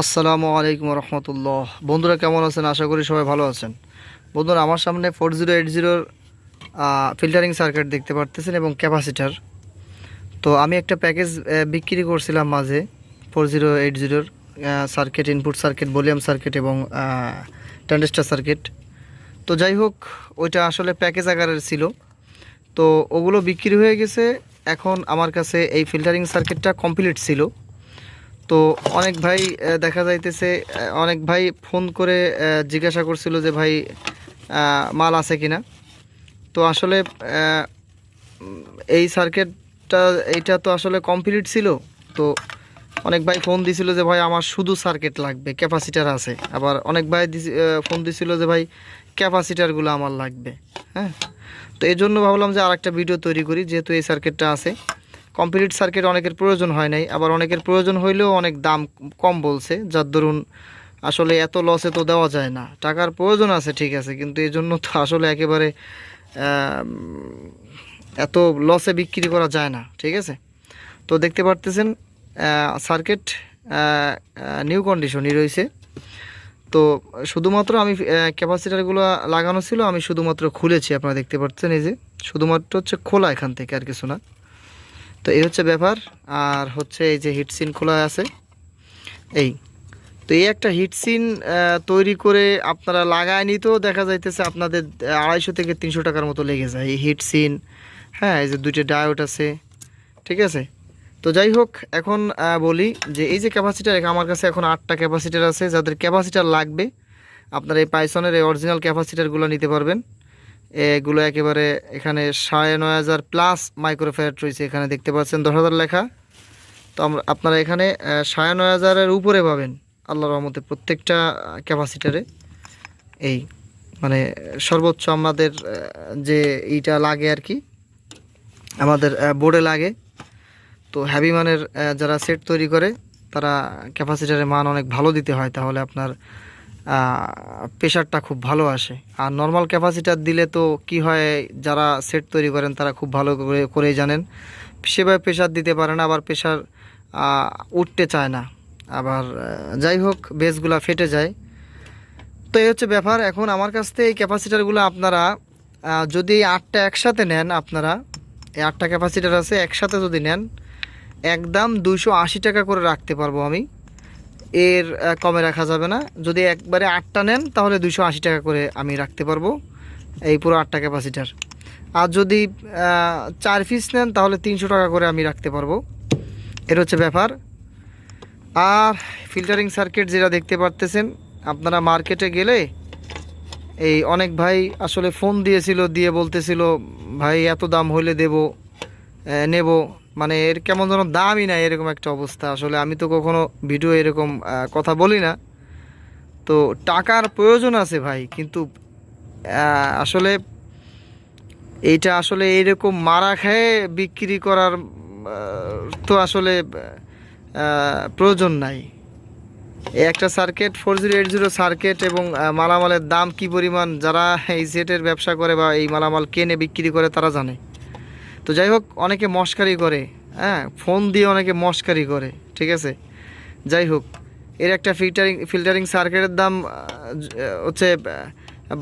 আসসালামু আলাইকুম রহমতুল্লাহ। বন্ধুরা কেমন আছেন? আশা করি সবাই ভালো আছেন। বন্ধুরা, আমার সামনে ফোর জিরো এইট জিরোর ফিল্টারিং সার্কিট দেখতে পারতেছেন এবং ক্যাপাসিটার তো আমি একটা প্যাকেজ বিক্রি করছিলাম মাঝে ফোর জিরো এইট জিরোর circuit input circuit volume circuit এবং ট্যান্ডেস্টার সার্কিট তো যাই হোক, ওইটা আসলে প্যাকেজ আকারের ছিল। তো ওগুলো বিক্রি হয়ে গেছে। এখন আমার কাছে এই ফিল্টারিং সার্কিটটা কমপ্লিট ছিল। তো অনেক ভাই দেখা যাইতেছে অনেক ভাই ফোন করে জিজ্ঞাসা করছিল যে ভাই মাল আছে কিনা। তো আসলে এই সার্কিটটা এইটা তো আসলে কমপ্লিট ছিল। তো অনেক ভাই ফোন দিছিল যে ভাই, আমার শুধু সার্কিট লাগবে ক্যাপাসিটার আছে। আবার অনেক ভাই ফোন দিছিল যে ভাই ক্যাপাসিটারগুলো আমার লাগবে হ্যাঁ। তো এই জন্য ভাবলাম যে আরেকটা ভিডিও তৈরি করি, যেহেতু এই সার্কিটটা আছে। কমপ্লিট সার্কিট অনেকের প্রয়োজন হয় নাই, আবার অনেকের প্রয়োজন হইলেও অনেক দাম কম বলছে, যার দরুন আসলে এত লসে তো দেওয়া যায় না। টাকার প্রয়োজন আছে, ঠিক আছে, কিন্তু এই জন্য তো আসলে একেবারে এত লসে বিক্রি করা যায় না, ঠিক আছে? তো দেখতে পারতেছেন সার্কিট নিউ কন্ডিশনই রয়েছে। তো শুধুমাত্র আমি ক্যাপাসিটারগুলো লাগানো ছিল, আমি শুধুমাত্র খুলেছি, আপনারা দেখতে পাচ্ছেন এই যে, শুধুমাত্র হচ্ছে খোলা এখান থেকে আর কিছু না। তো এই হচ্ছে ব্যাপার। আর হচ্ছে এই যে হিটসিন খোলা আছে। এই, তো এই একটা হিটসিন তৈরি করে আপনারা লাগায় নিতেও দেখা যাইতেছে আপনাদের আড়াইশো থেকে তিনশো টাকার মতো লেগে যায় এই হিটসিন হ্যাঁ এই যে দুইটা ডায়োড আছে। ঠিক আছে? তো যাই হোক, এখন বলি যে এই যে ক্যাপাসিটার আমার কাছে এখন আটটা ক্যাপাসিটার আছে। যাদের ক্যাপাসিটার লাগবে, আপনারা এই পাইসনের এই অরিজিনাল ক্যাপাসিটারগুলো নিতে পারবেন। এগুলো একেবারে এখানে সাড়ে নয় হাজার প্লাস মাইক্রোফ্যাট রয়েছে এখানে দেখতে পাচ্ছেন, দশ হাজার লেখা। তো আমরা, আপনারা এখানে সাড়ে নয় হাজারের উপরে পাবেন আল্লাহ রহমতে প্রত্যেকটা ক্যাপাসিটারে এই মানে সর্বোচ্চ আমাদের যে এইটা লাগে আর কি, আমাদের বোর্ডে লাগে। তো হ্যাভি মানের যারা সেট তৈরি করে, তারা ক্যাপাসিটারের মান অনেক ভালো দিতে হয়, তাহলে আপনার প্রেশারটা খুব ভালো আসে। আর নর্মাল ক্যাপাসিটার দিলে তো কি হয়, যারা সেট তৈরি করেন তারা খুব ভালো করে, করেই জানেন। সেভাবে প্রেশার দিতে পারে না, আবার প্রেশার উঠতে চায় না। আবার যাই হোক বেসগুলা ফেটে যায়। তো এই হচ্ছে ব্যাপার। এখন আমার কাছ থেকে এই ক্যাপাসিটারগুলো আপনারা যদি এই আটটা একসাথে নেন আপনারা, এই আটটা ক্যাপাসিটার আছে, একসাথে যদি নেন, একদম আশি টাকা করে রাখতে পারব আমি। এর কমে রাখা যাবে না। যদি একবারে আটটা নেন, তাহলে দুশো আশি টাকা করে আমি রাখতে পারব এই পুরো আটটা ক্যাপাসিটার। আর যদি চার পিস নেন, তাহলে তিনশো টাকা করে আমি রাখতে পারব। এর হচ্ছে ব্যাপার। আর ফিল্টারিং সার্কিট যেটা দেখতে পারতেছেন, আপনারা মার্কেটে গেলে এই অনেক ভাই আসলে ফোন দিয়েছিল, দিয়ে বলতেছিল, ভাই, এত দাম হইলে দেব। নেব। মানে এর কেমন যেন দামই নাই, এরকম একটা অবস্থা। আসলে আমি তো কখনো ভিডিও এরকম কথা বলি না। তো টাকার প্রয়োজন আছে ভাই, কিন্তু আসলে এইটা আসলে এইরকম মারা খেয়ে বিক্রি করার তো আসলে প্রয়োজন নাই। একটা circuit four zero eight zero circuit এবং মালামালের দাম কি পরিমাণ, যারা এই সেটের ব্যবসা করে বা এই মালামাল কেনে, বিক্রি করে, তারা জানে। তো যাই হোক, অনেকে মস্কারি করে হ্যাঁ ফোন দিয়ে অনেকে মস্কারি করে, ঠিক আছে? যাই হোক, এর একটা ফিল্টারিং ফিল্টারিং সার্কিটের দাম হচ্ছে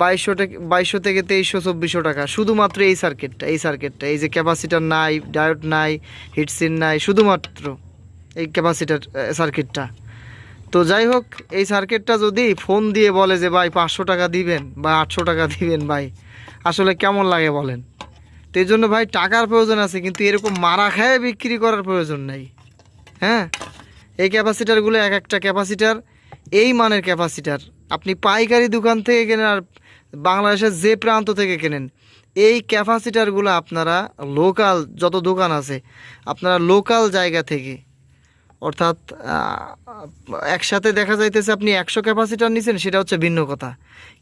বাইশশো থেকে বাইশশো থেকে তেইশশো, চব্বিশশো টাকা। শুধুমাত্র এই সার্কিটটা এই সার্কিটটা এই যে ক্যাপাসিটার নাই ডায়োড নাই হিটসিন নাই, শুধুমাত্র এই ক্যাপাসিটার সার্কিটটা তো যাই হোক, এই সার্কিটটা যদি ফোন দিয়ে বলে যে, ভাই, পাঁচশো টাকা দিবেন বা আটশো টাকা দিবেন, ভাই, আসলে কেমন লাগে বলেন? তো এই জন্য ভাই টাকার প্রয়োজন আছে, কিন্তু এরকম মারা খায় বিক্রি করার প্রয়োজন নেই। হ্যাঁ? এই ক্যাপাসিটারগুলো এক একটা ক্যাপাসিটার এই মানের ক্যাপাসিটার আপনি পাইকারি দোকান থেকে কেনেন আর বাংলাদেশের যে প্রান্ত থেকে কেনেন, এই ক্যাপাসিটারগুলো আপনারা লোকাল যত দোকান আছে, আপনারা লোকাল জায়গা থেকে অর্থাৎ একসাথে দেখা যাইতেছে আপনি একশো ক্যাপাসিটার নিছেন, সেটা হচ্ছে ভিন্ন কথা।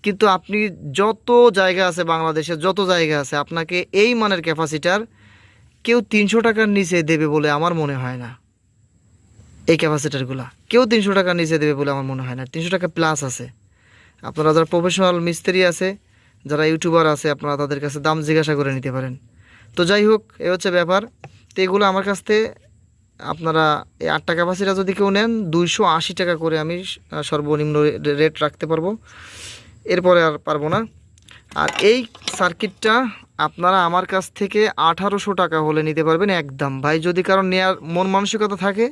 কিন্তু আপনি যত জায়গা আছে বাংলাদেশে, যত জায়গা আছে, আপনাকে এই মানের ক্যাপাসিটার কেউ তিনশো টাকার নিচে দেবে বলে আমার মনে হয় না। এই ক্যাপাসিটারগুলা কেউ তিনশো টাকার নিচে দেবে বলে আমার মনে হয় না। তিনশো টাকা প্লাস আছে। আপনারা যারা প্রফেশনাল মিস্ত্রি আছে, যারা ইউটিউবার আছে, আপনারা তাদের কাছে দাম জিজ্ঞাসা করে নিতে পারেন। তো যাই হোক, এ হচ্ছে ব্যাপার। তো এগুলো আমার কাছ থেকে আপনারা এই আটটা ক্যাপাসিটা যদি কেউ নেন, দুইশো আশি টাকা করে আমি সর্বনিম্ন রেট রাখতে পারব। এরপরে আর পারব না। আর এই সার্কিটটা আপনারা আমার কাছ থেকে আঠারোশো টাকা হলে নিতে পারবেন একদম। ভাই, যদি কারণ নেওয়ার মন মানসিকতা থাকে,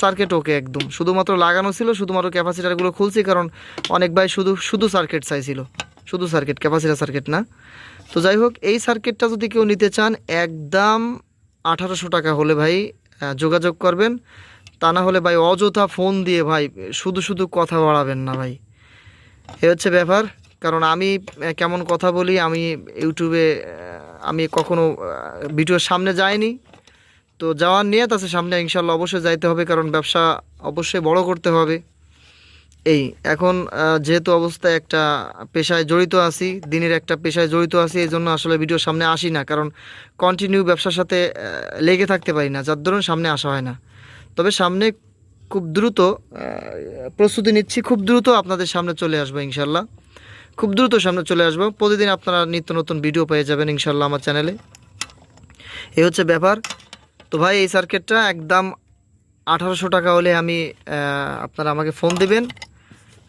সার্কিট ওকে একদম। শুধুমাত্র লাগানো ছিল, শুধুমাত্র ক্যাপাসিটারগুলো খুলছি, কারণ অনেক ভাই শুধু শুধু সার্কিট চাইছিল। শুধু সার্কিট ক্যাপাসিটার সার্কিট না। তো যাই হোক, এই সার্কিটটা যদি কেউ নিতে চান, একদম আঠারোশো টাকা হলে ভাই যোগাযোগ করবেন। তা না হলে ভাই অযথা ফোন দিয়ে ভাই শুধু শুধু কথা বাড়াবেন না ভাই। এ হচ্ছে ব্যাপার। কারণ আমি কেমন কথা বলি, আমি ইউটিউবে আমি কখনো ভিডিওর সামনে যাইনি। তো যাওয়ার নিয়ত আছে সামনে ইনশাল্লাহ অবশ্যই যাইতে হবে। কারণ ব্যবসা অবশ্যই বড় করতে হবে। এই, এখন যেহেতু অবস্থায় একটা পেশায় জড়িত আছি, দিনের একটা পেশায় জড়িত আছি, এই জন্য আসলে ভিডিওর সামনে আসি না, কারণ কন্টিনিউ ব্যবসার সাথে লেগে থাকতে পারি না, যার দরুন সামনে আসা হয় না। তবে সামনে খুব দ্রুত প্রস্তুতি নিচ্ছি, খুব দ্রুত আপনাদের সামনে চলে আসব ইনশাল্লাহ। খুব দ্রুত সামনে চলে আসব। প্রতিদিন আপনারা নিত্য নতুন ভিডিও পেয়ে যাবেন ইনশাল্লাহ আমার চ্যানেলে এই হচ্ছে ব্যাপার। তো ভাই, এই সার্কিটটা একদম আঠারোশো টাকা হলে আমি আপনারা আমাকে ফোন দিবেন।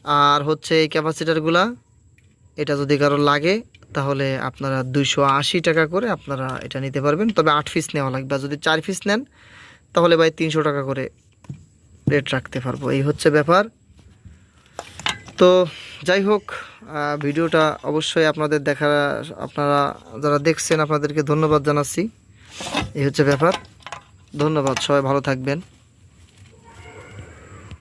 আর হচ্ছে এই ক্যাপাসিটারগুলা, এটা যদি কারও লাগে, তাহলে আপনারা দুইশো আশি টাকা করে আপনারা এটা নিতে পারবেন। তবে আট পিস নেওয়া লাগবে যদি চার পিস নেন, তাহলে ভাই তিনশো টাকা করে রেট রাখতে পারব। এই হচ্ছে ব্যাপার। তো যাই হোক ভিডিওটা অবশ্যই আপনাদের দেখা, আপনারা যারা দেখছেন, আপনাদেরকে ধন্যবাদ জানাচ্ছি। এই হচ্ছে ব্যাপার। ধন্যবাদ, সবাই ভালো থাকবেন।